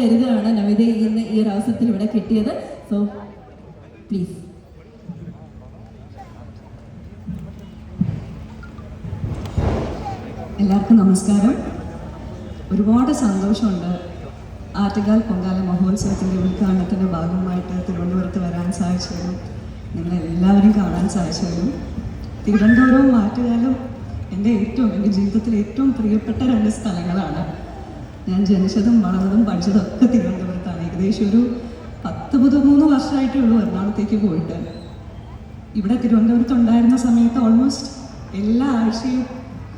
കരുതുകയാണ് നമിത ഇന്ന് ഈ ഒരു അവസരത്തിൽ ഇവിടെ കിട്ടിയത്. സോ പ്ലീസ് എല്ലാവർക്കും നമസ്കാരം. ഒരുപാട് സന്തോഷമുണ്ട് ആറ്റുകാൽ പൊങ്കാല മഹോത്സവത്തിന്റെ ഉദ്ഘാടനത്തിന്റെ ഭാഗമായിട്ട് തിരുവനന്തപുരത്ത് വരാൻ സാധിച്ചതിലും നിങ്ങളെല്ലാവരും കാണാൻ സാധിച്ചതും തിരുവനന്തപുരവും ആറ്റുകാലും എന്റെ ഏറ്റവും എന്റെ ജീവിതത്തിലെ ഏറ്റവും പ്രിയപ്പെട്ട രണ്ട് സ്ഥലങ്ങളാണ്. ഞാൻ ജനിച്ചതും വളർന്നതും പഠിച്ചതും ഒക്കെ തിരുവനന്തപുരത്താണ്. ഏകദേശം ഒരു പത്ത് പതിമൂന്ന് വർഷമായിട്ടേ ഉള്ളൂ എറണാകുളത്തേക്ക് പോയിട്ട്. ഇവിടെ തിരുവനന്തപുരത്ത് ഉണ്ടായിരുന്ന സമയത്ത് ഓൾമോസ്റ്റ് എല്ലാ ആഴ്ചയും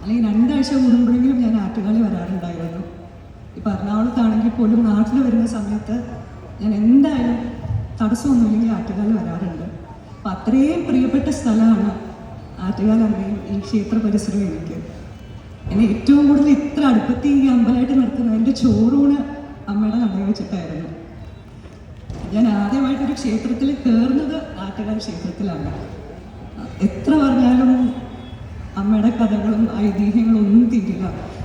അല്ലെങ്കിൽ രണ്ടാഴ്ച കൂടുമ്പോഴെങ്കിലും ഞാൻ ആറ്റുകാലി വരാറുണ്ടായിരുന്നു. ഇപ്പം എറണാകുളത്താണെങ്കിൽ പോലും നാട്ടിൽ വരുന്ന സമയത്ത് ഞാൻ എന്തായാലും തടസ്സമൊന്നുമില്ലെങ്കിൽ ആറ്റുകാലി വരാറുണ്ട്. അപ്പം അത്രയും പ്രിയപ്പെട്ട സ്ഥലമാണ് ആറ്റുകാലമ്മയും ഈ ക്ഷേത്ര പരിസരവും എനിക്ക്. എന്നെ ഏറ്റവും കൂടുതൽ ഇത്ര അടുപ്പത്തി ഈ അമ്പലമായിട്ട് നിർത്തുന്നത് എന്റെ ചോറൂണ് അമ്മയുടെ നടയിൽ വെച്ചിട്ടായിരുന്നു. ഞാൻ ആദ്യമായിട്ടൊരു ക്ഷേത്രത്തിൽ കയറുന്നത് ആറ്റുകാൽ ക്ഷേത്രത്തിലാണ്. എത്ര പറഞ്ഞാലും അമ്മയുടെ കഥകളും ഐതിഹ്യങ്ങളും ഒന്നും തീരില്ല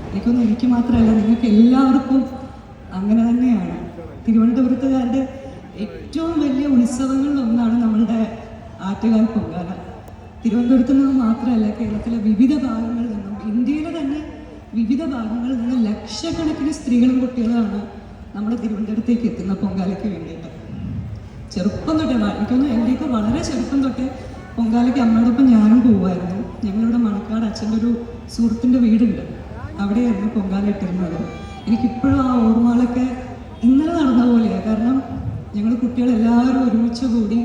എനിക്കൊന്നും എനിക്ക് മാത്രമല്ല നിങ്ങൾക്ക് എല്ലാവർക്കും അങ്ങനെ തന്നെയാണ്. തിരുവനന്തപുരത്തുകാരുടെ ഏറ്റവും വലിയ ഉത്സവങ്ങളിൽ ഒന്നാണ് നമ്മളുടെ ആറ്റുകാൽ പൊങ്കാല. തിരുവനന്തപുരത്ത് നിന്ന് മാത്രമല്ല ലക്ഷക്കണക്കിന് സ്ത്രീകളും കുട്ടികളാണ് നമ്മൾ തിരുവനന്തപുരത്തേക്ക് എത്തുന്ന പൊങ്കാലയ്ക്ക് വേണ്ടിയിട്ട്. ചെറുപ്പം തൊട്ടേ എനിക്കൊന്നും എനിക്കൊന്ന് എന്റെയൊക്കെ വളരെ ചെറുപ്പം തൊട്ടേ പൊങ്കാലയ്ക്ക് അമ്മയോടൊപ്പം ഞാനും പോവായിരുന്നു ഞങ്ങളിവിടെ മണക്കാട് അച്ഛന്റെ ഒരു സുഹൃത്തിന്റെ വീടുണ്ട്. അവിടെയായിരുന്നു പൊങ്കാല ഇട്ടിരുന്നത്. എനിക്കിപ്പോഴും ആ ഓർമ്മകളൊക്കെ ഇന്നലെ നടന്ന പോലെയാണ് കാരണം ഞങ്ങൾ കുട്ടികളെല്ലാവരും ഒരുമിച്ച് കൂടി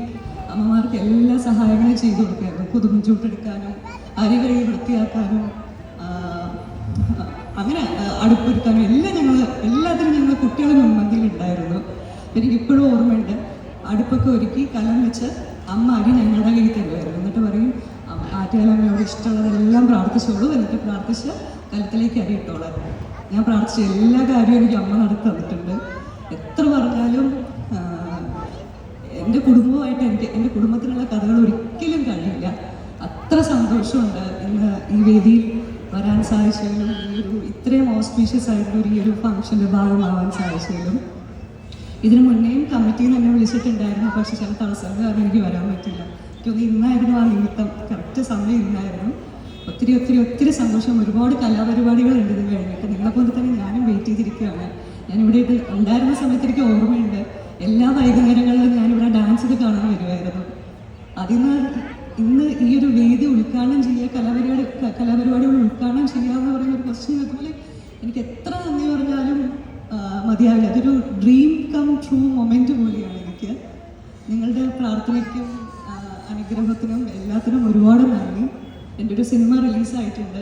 അമ്മമാർക്ക് എല്ലാ സഹായങ്ങളും ചെയ്തു കൊടുക്കായിരുന്നു. പുതുമുച്ചൂട്ടെടുക്കാനും അരി കഴുകി വൃത്തിയാക്കാനും അങ്ങനെ അടുപ്പൊരുക്കാനും എല്ലാം ഞങ്ങൾ എല്ലാത്തിനും ഞങ്ങൾ കുട്ടികൾ മുൻപന്തിയിൽ ഉണ്ടായിരുന്നു. എനിക്ക് ഇപ്പോഴും ഓർമ്മയുണ്ട്. അടുപ്പൊക്കെ ഒരുക്കി കലം വെച്ച് അമ്മ അരി ഞങ്ങളുടെ കയ്യിൽ തരുമായിരുന്നു. എന്നിട്ട് പറയും "അമ്മ, ആറ്റുകാലമ്മയോട് ഇഷ്ടമുള്ളതെല്ലാം പ്രാർത്ഥിച്ചോളൂ. എന്നിട്ട് പ്രാർത്ഥിച്ച് കലത്തിലേക്ക് അരി ഇട്ടോളാം. ഞാൻ പ്രാർത്ഥിച്ച എല്ലാ കാര്യവും എനിക്ക് അമ്മ നടത്തി തന്നിട്ടുണ്ട്. എത്ര പറഞ്ഞാലും എന്റെ കുടുംബമായിട്ട് എനിക്ക് എന്റെ കുടുംബത്തിനുള്ള കഥകൾ ഒരിക്കലും കഴിയില്ല അത്ര സന്തോഷമുണ്ട് ഇന്ന് ഈ വേദിയിൽ. വരാൻ സാധിച്ചതിലും ഈ ഒരു ഇത്രയും ഓസ്പീഷ്യസ് ആയിട്ടുള്ള ഈ ഒരു ഫംഗ്ഷന്റെ ഭാഗമാവാൻ സാധിച്ചതിലും. ഇതിനു മുന്നേയും കമ്മിറ്റിയിൽ നിന്ന് എന്നെ വിളിച്ചിട്ടുണ്ടായിരുന്നു. പക്ഷേ ചില തടസ്സങ്ങൾ കാരണം എനിക്ക് വരാൻ പറ്റില്ല. എനിക്കൊന്ന് ഇന്നായിരുന്നു ആ നിമിത്തം. കറക്റ്റ് സമയം ഇന്നായിരുന്നു. ഒത്തിരി ഒത്തിരി ഒത്തിരി സന്തോഷം. ഒരുപാട് കലാപരിപാടികളുണ്ട് ഇത് കഴിഞ്ഞിട്ട് നിങ്ങളെപ്പോലെ തന്നെ ഞാനും വെയിറ്റ് ചെയ്തിരിക്കുകയാണ്. ഞാനിവിടെ ഇവിടെ ഉണ്ടായിരുന്ന സമയത്ത് എനിക്ക് ഓർമ്മയുണ്ട്. എല്ലാ വൈകുന്നേരങ്ങളിലും ഞാനിവിടെ ഡാൻസ് ഇത് കാണാൻ വരുമായിരുന്നു അതിന്ന് ഈ ഒരു വേദി ഉദ്ഘാടനം ചെയ്യുക കലാപരിപാടി ക- കലാപരിപാടികൾ ഉദ്ഘാടനം ചെയ്യുക എന്ന് പറയുന്ന ഒരു ക്വസ്റ്റ്യൻ അതുപോലെ എനിക്ക് എത്ര നന്ദി പറഞ്ഞാലും ആ, മതിയാവില്ല. അതൊരു ഡ്രീം കം ട്രൂ മൊമെന്റ് പോലെയാണ് എനിക്ക്. നിങ്ങളുടെ പ്രാർത്ഥനയ്ക്കും അനുഗ്രഹത്തിനും എല്ലാത്തിനും ഒരുപാട് നന്ദി. എന്റെ ഒരു സിനിമ റിലീസായിട്ടുണ്ട്